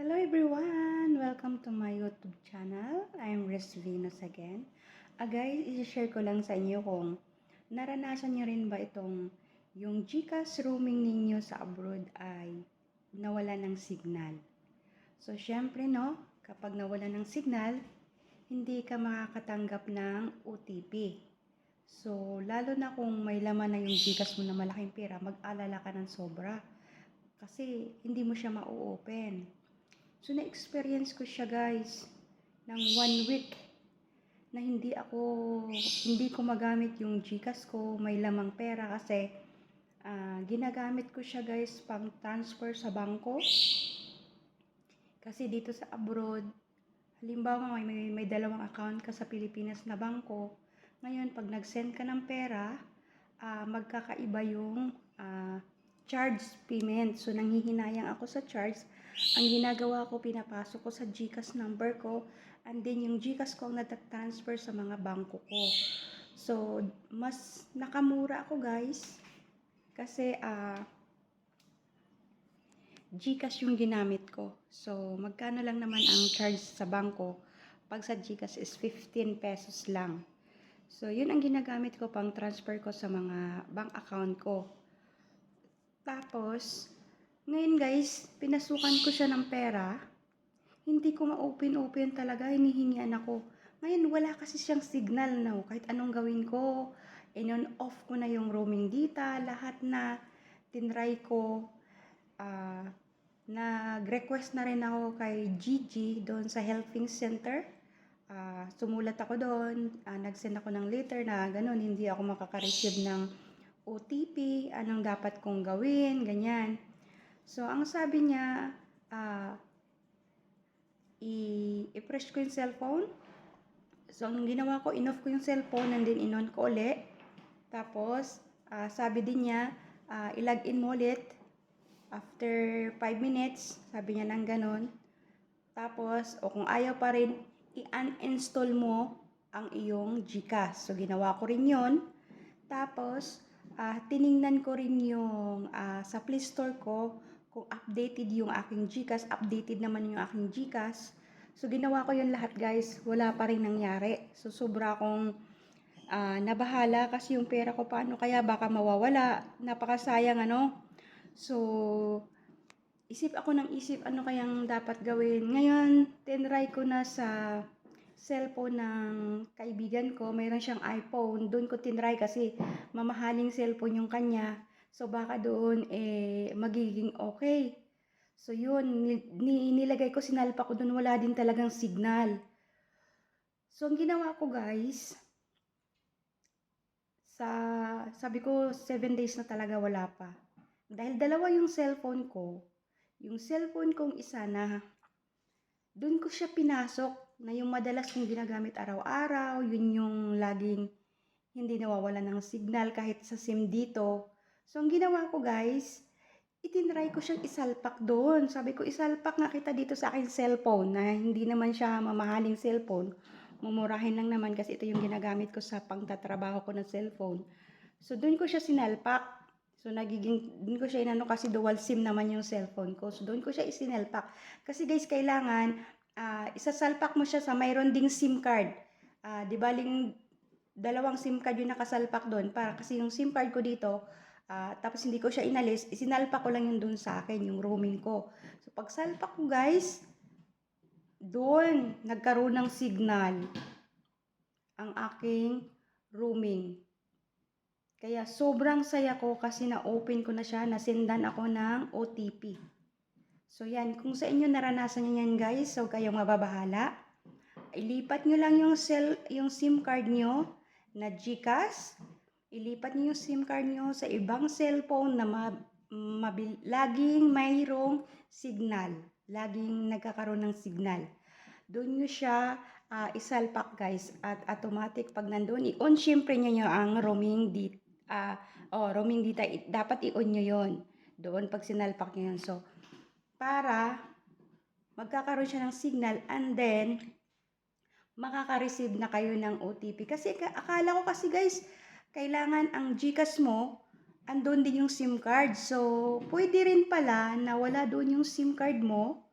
Hello everyone! Welcome to my YouTube channel. I'm Res Venus again. Ah guys, i-share ko lang sa inyo kung naranasan nyo rin ba itong yung Gcash roaming ninyo sa abroad ay nawala ng signal. So syempre no, kapag nawala ng signal, hindi ka makakatanggap ng OTP. So lalo na kung may laman na yung Gcash mo na malaking pera, mag-alala ka ng sobra. Kasi hindi mo siya ma-open. So, na-experience ko siya guys ng one week na hindi ako, hindi ko magamit yung Gcash ko, may lamang pera kasi ah, ginagamit ko siya guys pang transfer sa bangko. Kasi dito sa abroad, halimbawa may, may, may dalawang account ka sa Pilipinas na bangko, ngayon pag nag-send ka ng pera, ah, magkakaiba yung ah, charge payment. So, nanghihinayang ako sa charge. Ang ginagawa ko, pinapasok ko sa GCash number ko and then yung GCash ko ang natatransfer sa mga bangko ko. So, mas nakamura ako guys. Kasi, ah, GCash yung ginamit ko. So, magkano lang naman ang charge sa bangko? Pag sa GCash is 15 pesos lang. So, yun ang ginagamit ko pang transfer ko sa mga bank account ko. Tapos, ngayon guys, pinasukan ko siya ng pera. Hindi ko ma-open-open talaga, hinihingian ako. Ngayon, wala kasi siyang signal na kahit anong gawin ko. In off ko na yung roaming data, lahat na tinry ko. Ah, nag-request na rin ako kay Gigi doon sa helping center. Ah, sumulat ako doon, ah, nag-send ako ng letter na ganun, hindi ako makaka-receive ng OTP, anong dapat kong gawin, ganyan. So, ang sabi niya, i- i-press ko yung cellphone. So, ang ginawa ko, in-off ko yung cellphone and then in-on ko ulit. Tapos, ah, sabi din niya, ah, i-log in mo ulit. After 5 minutes, sabi niya nang ganun. Tapos, o kung ayaw pa rin, i-uninstall mo ang iyong Gcash. So, ginawa ko rin yon. Tapos, ah, tiningnan ko rin yung ah, sa Play Store ko kung updated yung aking Gcash, updated naman yung aking Gcash. So, ginawa ko yun lahat guys. Wala pa rin nangyari. So, sobra akong ah, nabahala kasi yung pera ko paano kaya baka mawawala. Napakasayang ano. So, isip ako ng isip ano kayang dapat gawin. Ngayon, tinry ko na sa cellphone ng kaibigan ko. Mayroon siyang iPhone. Doon ko tinry kasi mamahaling cellphone yung kanya. So, baka doon eh magiging okay. So, yun. Ni- ni- nilagay ko, sinalpa ko doon. Wala din talagang signal. So, ang ginawa ko guys, sa, sabi ko, 7 days na talaga wala pa. Dahil dalawa yung cellphone ko, yung cellphone kong isa na doon ko siya pinasok na yung madalas kong ginagamit araw-araw, yun yung laging hindi nawawala ng signal kahit sa SIM dito. So, ang ginawa ko guys, itinry ko siyang isalpak doon. Sabi ko, isalpak nga kita dito sa aking cellphone na hindi naman siya mamahaling cellphone. Mumurahin lang naman kasi ito yung ginagamit ko sa pangtatrabaho ko ng cellphone. So, doon ko siya sinalpak. So, nagiging, doon ko siya inano kasi dual SIM naman yung cellphone ko. So, doon ko siya isinalpak. Kasi guys, kailangan, ah, isasalpak mo siya sa mayroon ding SIM card. Ah, di baling dalawang SIM card yung nakasalpak doon. Para kasi yung SIM card ko dito, ah, tapos hindi ko siya inalis, isinalpak ko lang yun doon sa akin, yung roaming ko. So, pag salpak ko guys, doon nagkaroon ng signal ang aking roaming. Kaya sobrang saya ko kasi na-open ko na siya, nasendan ako ng OTP. So yan, kung sa inyo naranasan niyo yan guys, so kayong mababahala. Ilipat nyo lang yung, cell, yung SIM card nyo na GCash. Ilipat nyo yung SIM card nyo sa ibang cellphone na ma, mabil, laging mayroong signal. Laging nagkakaroon ng signal. Doon nyo siya ah, isalpak guys at automatic pag nandun, i-on syempre nyo ang roaming data. ah oh, roaming data, dapat i-on nyo yon Doon pag sinalpak nyo yun. So, para magkakaroon siya ng signal and then makaka-receive na kayo ng OTP. Kasi ka- akala ko kasi guys, kailangan ang GCash mo, andun din yung SIM card. So, pwede rin pala na wala doon yung SIM card mo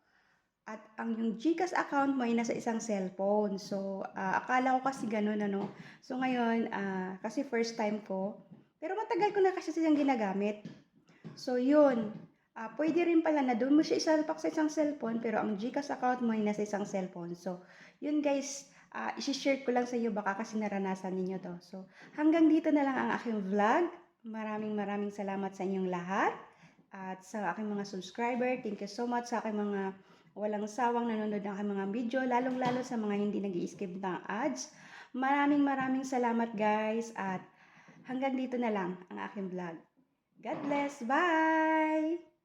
at ang yung GCash account mo ay nasa isang cellphone. So, ah, akala ko kasi ganun, ano. So, ngayon, ah, kasi first time ko, pero matagal ko na kasi siyang ginagamit. So, yun. Ah, pwede rin pala na doon mo siya isalpak sa isang cellphone, pero ang GCash account mo ay nasa isang cellphone. So, yun guys, ah, isi-share ko lang sa iyo baka kasi naranasan ninyo to. So, hanggang dito na lang ang aking vlog. Maraming maraming salamat sa inyong lahat. At sa aking mga subscriber, thank you so much sa aking mga walang sawang nanonood ng aking mga video, lalong-lalo sa mga hindi nag skip ng ads. Maraming maraming salamat guys at hanggang dito na lang ang aking vlog. God bless. Bye!